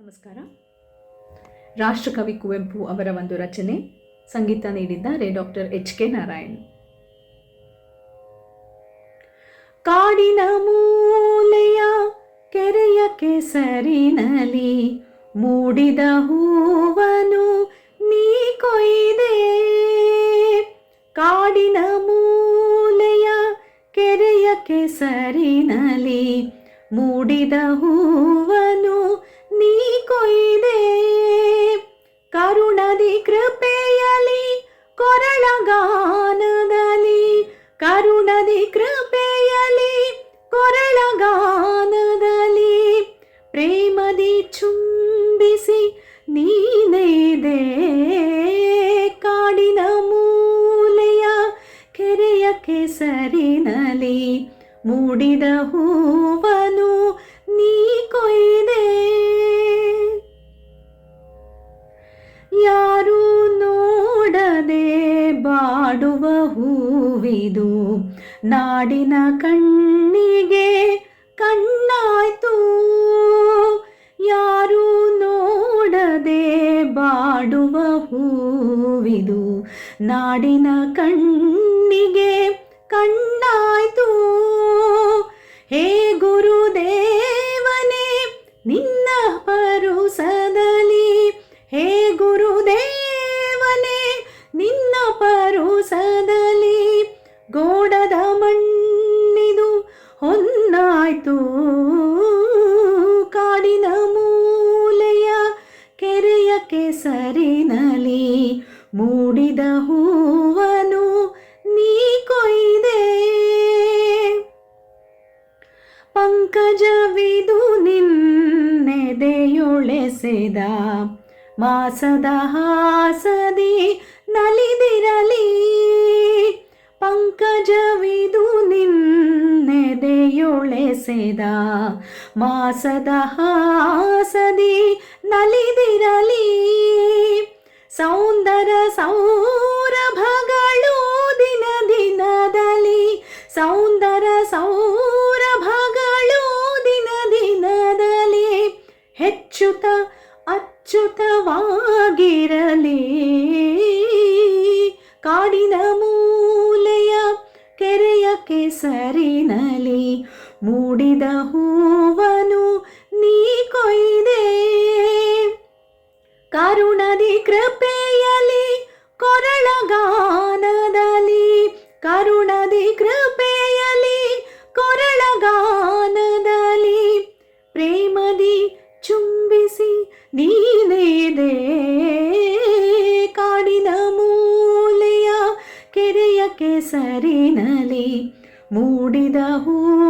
ನಮಸ್ಕಾರ. ರಾಷ್ಟ್ರಕವಿ ಕುವೆಂಪು ಅವರ ಒಂದು ರಚನೆ, ಸಂಗೀತ ನೀಡಿದ್ದಾರೆ ಡಾಕ್ಟರ್ ಎಚ್ ಕೆ ನಾರಾಯಣ್. ಕಾಡಿನ ಮೂಲೆಯ ಕೆರೆಯ ಕೆಸರಿನಲಿ ಮೂಡಿದ ಹೂವನು ನೀ ಕೊಯ್ದೆ. ಕಾಡಿನ ಮೂಲೆಯ ಕೆರೆಯ ಕೆಸರಿನಲಿ ಮೂಡಿದ ಹೂವನು ನೀ ಕೊಯ್ದೆ ಕರುಣದಿ ಕೃಪೆಯಲಿ ಕೊರಳಗಾನದಲ್ಲಿ. ಕರುಣದಿ ಕೃಪೆಯಲಿ ಕೊರಳಗಾನದಲ್ಲಿ. ಪ್ರೇಮದಿ ಚುಂಬಿಸಿ ನೀನೇದೆ ಕಾಡಿನ ಮೂಲೆಯ ಕೆರೆಯ ಕೆಸರಿನಲ್ಲಿ ಮೂಡಿದ ಹೂವನು ಬಾಡುವ ಹೂವಿದು. ನಾಡಿನ ಕಣ್ಣಿಗೆ ಕಣ್ಣಾಯ್ತು. ಯಾರು ನೋಡದೆ ಬಾಡುವ ಹೂವಿದು. ನಾಡಿನ ಕಣ್ಣಿಗೆ ಕಣ್ಣಾಯ್ತು. ಗೋಡದ ಮಣ್ಣಿದು ಹೊನ್ನಾಯ್ತು. ಕಾಡಿನ ಮೂಲೆಯ ಕೆರೆಯ ಕೆಸರಿನಲಿ ಮೂಡಿದ ಹೂವನು ನೀ ಕೊಯ್ದೆ. ಪಂಕಜವಿದು ನಿನ್ನೆದೆಯೊಳೆಸೆದ ಮಾಸದ ಹಾಸದಿ ನಿನ್ನೆದೆಯೊಳೆಸೆದ ಮಾಸದ ಹಾಸದಿ ನಲಿದಿರಲಿ. ಸೌಂದರ ಸೌರಭಗಳು ದಿನ ದಿನದಲ್ಲಿ. ಸೌಂದರ ಸೌರಭಗಳು ದಿನ ದಿನದಲ್ಲಿ ಹೆಚ್ಚುತ ಅಚ್ಚುತವಾಗಿರಲಿ. ಕಾಡಿನ ಮೂಲೆಯ ಕೆರೆಯ ಕೆಸರಿನಲಿ ಮೂಡಿದ ಹೂವನು ನೀ ಕೊಯ್ದೆ. ಕರುಣದಿ ಕೃಪೆಯಲಿ ಕೊರಳಗಾನದಲ್ಲಿ. ಕರುಣದಿ ಕೃಪೆಯಲಿ ಕೊರಳಗಾನದಲ್ಲಿ. ಪ್ರೇಮದಿ ಚುಂಬಿಸಿ ನೀನೇದೆ ಕಾಡಿನ ಮೂಲೆಯ ಕೆರೆಯ ಕೆಸರಿನಲಿ ಮೂಡಿದ ಹೂ